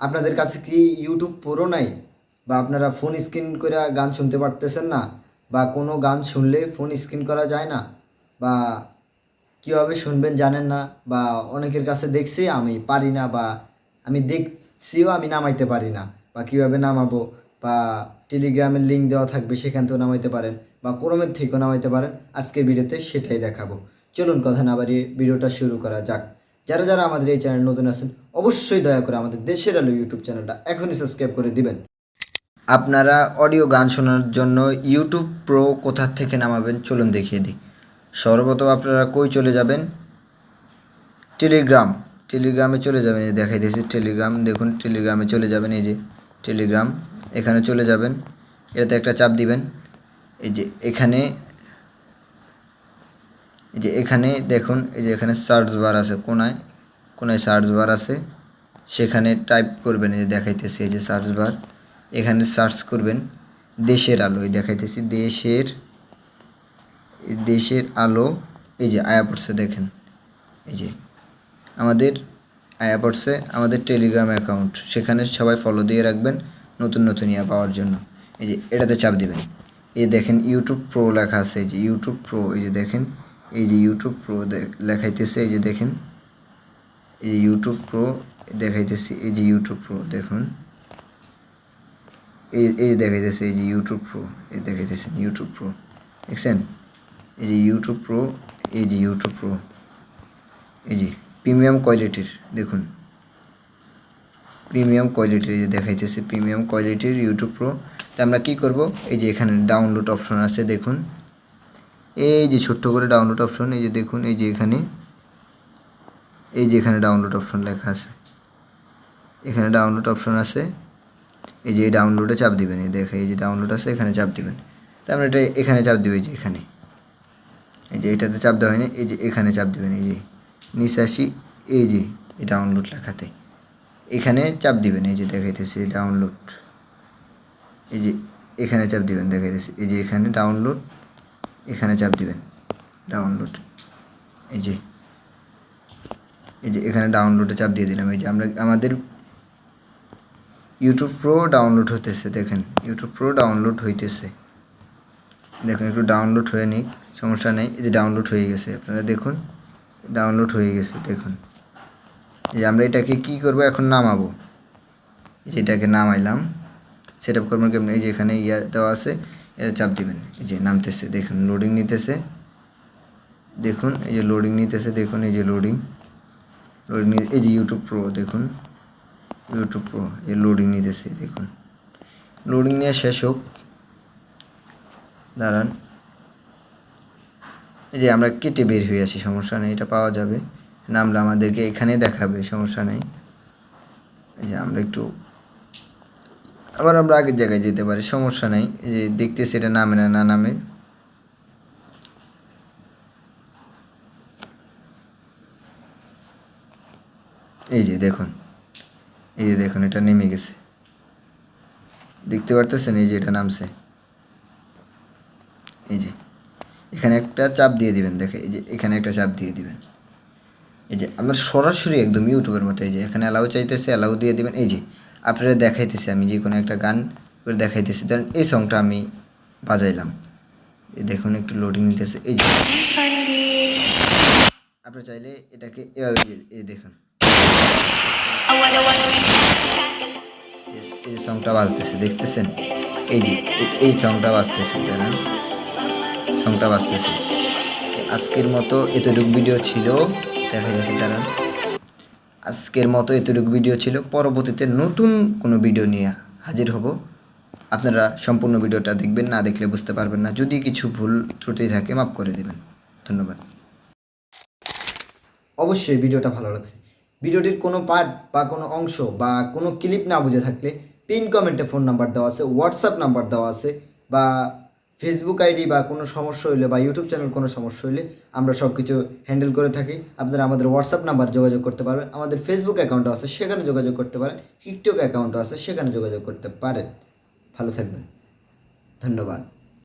আপনাদের কাছে কি ইউটিউব প্রো নাই? বা আপনারা ফোন স্ক্রিন করে গান শুনতে পারতেছেন না? বা কোনো গান শুনলে ফোন স্ক্রিন করা যায় না? বা কীভাবে শুনবেন জানেন না? বা অনেকের কাছে দেখছি আমি পারি না বা আমি দেখছিও আমি নামাইতে পারি না। বা কীভাবে নামাবো? বা টেলিগ্রামের লিঙ্ক দেওয়া থাকবে, সেখান থেকেও নামাইতে পারেন বা ক্রমের থেকেও নামাইতে পারেন। আজকের ভিডিওতে সেটাই দেখাবো। চলুন কথা না বাড়িয়ে ভিডিওটা শুরু করা যাক। যারা যারা আমাদের এই চ্যানেল নতুন আছেন, অবশ্যই দয়া করে আমাদের দেশের আলো ইউটিউব চ্যানেলটা এখনই সাবস্ক্রাইব করে দিবেন। আপনারা অডিও গান শোনার জন্য ইউটিউব প্রো কোথা থেকে নামাবেন চলুন দেখিয়ে দিই। সর্বপ্রথম আপনারা কই চলে যাবেন? টেলিগ্রাম টেলিগ্রামে চলে যাবেন, এই দেখাই দিয়েছি টেলিগ্রাম দেখুন টেলিগ্রামে চলে যাবেন, এই যে টেলিগ্রাম এখানে চলে যাবেন। এটাতে একটা চাপ দিবেন। এই যে এখানে এই যে এখানে দেখুন, এই যে এখানে সার্চ বার আছে কোনায় কোনায় সার্চ বার আছে, সেখানে টাইপ করবেন, এই যে দেখাইতেছি এই যে সার্চ বার এখানে সার্চ করবেন, দেশের আলো, এই দেখাইতেছি, দেশের দেশের আলো, এই যে আয়া পড়ছে দেখেন, এই যে আমাদের আয়া পড়ছে আমাদের টেলিগ্রাম অ্যাকাউন্ট সেখানে সবাই ফলো দিয়ে রাখবেন নতুন নতুন ইয়া পাওয়ার জন্য। এই যে এটাতে চাপ দিবেন। এই দেখেন ইউটিউব প্রো লেখা আছে, এই যে ইউটিউব প্রো এই যে দেখেন এই যে ইউটিউব প্রো লেখাইতেছে এই যে দেখেন এই ইউটিউব প্রো দেখাইতেছি এই যে ইউটিউব প্রো দেখুন এই এই দেখাইতেছে এই যে ইউটিউব প্রো এই দেখাইতেছেন ইউটিউব প্রো দেখছেন এই যে ইউটিউব প্রো এই যে ইউটিউব প্রো এই যে প্রিমিয়াম কোয়ালিটির দেখুন প্রিমিয়াম কোয়ালিটির এই যে দেখাইতেছে প্রিমিয়াম কোয়ালিটির ইউটিউব প্রো তা আমরা কী করব এই যে এখানে ডাউনলোড অপশন আছে দেখুন এই যে ছোট্ট করে ডাউনলোড অপশন এই যে দেখুন এই যে এখানে এই যে এখানে ডাউনলোড অপশন লেখা আছে এখানে ডাউনলোড অপশন আছে এই যে ডাউনলোডে চাপ দিবেন এই দেখে এই যে ডাউনলোড আছে এখানে চাপ দিবেন মানে এটা এখানে চাপ দিবে যে এখানে এই যে এটাতে চাপ দেওয়া হয়নি এই যে এখানে চাপ দিবেন এই যে নিচে আসি এই যে এই ডাউনলোড লেখাতে এখানে চাপ দিবেন এই যে দেখাইতেছে ডাউনলোড এই যে এখানে চাপ দিবেন দেখাইতেছে এই যে এখানে ডাউনলোড এখানে চাপ দিবেন ডাউনলোড এই যে এই যে এখানে ডাউনলোডে চাপ দিয়ে দিলাম। এই যে আমরা, আমাদের ইউটিউব প্রো ডাউনলোড হতেছে দেখেন। ইউটিউব প্রো ডাউনলোড হইতেছে। দেখুন, একটু ডাউনলোড হয়ে নিক, সমস্যা নেই। এই যে ডাউনলোড হয়ে গেছে, আপনারা দেখুন ডাউনলোড হয়ে গেছে, দেখুন। এই যে আমরা এটাকে কি করব? এখন নামাবো। এই যে এটাকে নামাইলাম। সেট আপ করবেন কেমন? এই যে এখানে ইয়া দেওয়া আছে। এটা চাপ দিবেন। এই যে নামতেছে, দেখুন লোডিং নিতেছে। দেখুন, এই যে লোডিং নিতেছে, দেখুন, এই যে লোডিং লোডিং এই যে ইউটিউব প্রো দেখুন। ইউটিউব প্রো এই লোডিং নিতেছে, দেখুন। লোডিং নিয়ে শেষ হোক। দাঁড়ান। এই যে আমরা কেটে বের হয়ে আসি, সমস্যা নেই, এটা পাওয়া যাবে। নামলে আমাদেরকে এখানে দেখাবে, সমস্যা নেই। এই যে আমরা একটু আবার আমরা আগের জায়গায় যেতে পারি, সমস্যা নেই। যে দেখতেছি এটা নামে না না নামে। এই যে দেখুন, এই যে দেখুন, এটা নেমে গেছে। দেখতে পারতেছেন? এই যে এটা নামছে। এই যে, এখানে একটা চাপ দিয়ে দিবেন, দেখে, এই যে এখানে একটা চাপ দিয়ে দিবেন। এই যে আপনার সরাসরি একদম ইউটিউবের মতো, এই যে এখানে অ্যালাউ চাইতেছে অ্যালাউ দিয়ে দিবেন। এই যে আপনারা দেখাইতেছে, আমি যে কোনো একটা গান করে দেখাইতেছি। ধরেন এই সংটা আমি বাজাইলাম। দেখুন, একটু লোডিং নিতেছে। এই যে, আপনারা চাইলে এটাকে এভাবে এই- দেখুন। এই- সংটা বাজতেছে, দেখতেছেন? এই যে, এই- সংটা বাজতেছে, জানেন? সংটা বাজতেছে। আজকের মতো এতটুক ভিডিও ছিল। দেখা যাচ্ছে দাঁড়ান আজকের মতো এতটুকু ভিডিও ছিল। পরবর্তীতে নতুন কোনো ভিডিও নিয়ে হাজির হব। আপনারা সম্পূর্ণ ভিডিওটা দেখবেন, না দেখলে বুঝতে পারবেন না। যদি কিছু ভুল ত্রুটি থাকে, মাফ করে দেবেন। ধন্যবাদ। অবশ্যই ভিডিওটা ভালো লাগছে। ভিডিওটির কোনো পার্ট বা কোনো অংশ বা কোনো ক্লিপ না বুঝে থাকলে পিন কমেন্টে ফোন নাম্বার দেওয়া আছে হোয়াটসঅ্যাপ নাম্বার দেওয়া আছে বা ফেসবুক আইডি বা কোনো সমস্যা হইলে বা ইউটিউব চ্যানেল কোনো সমস্যা হইলে আমরা সব কিছু হ্যান্ডেল করে থাকি। আপনারা আমাদের হোয়াটসঅ্যাপ নাম্বার যোগাযোগ করতে পারবেন। আমাদের ফেসবুক অ্যাকাউন্টও আছে, সেখানে যোগাযোগ করতে পারেন। টিকটক অ্যাকাউন্টও আছে, সেখানে যোগাযোগ করতে পারেন। ভালো থাকবেন। ধন্যবাদ।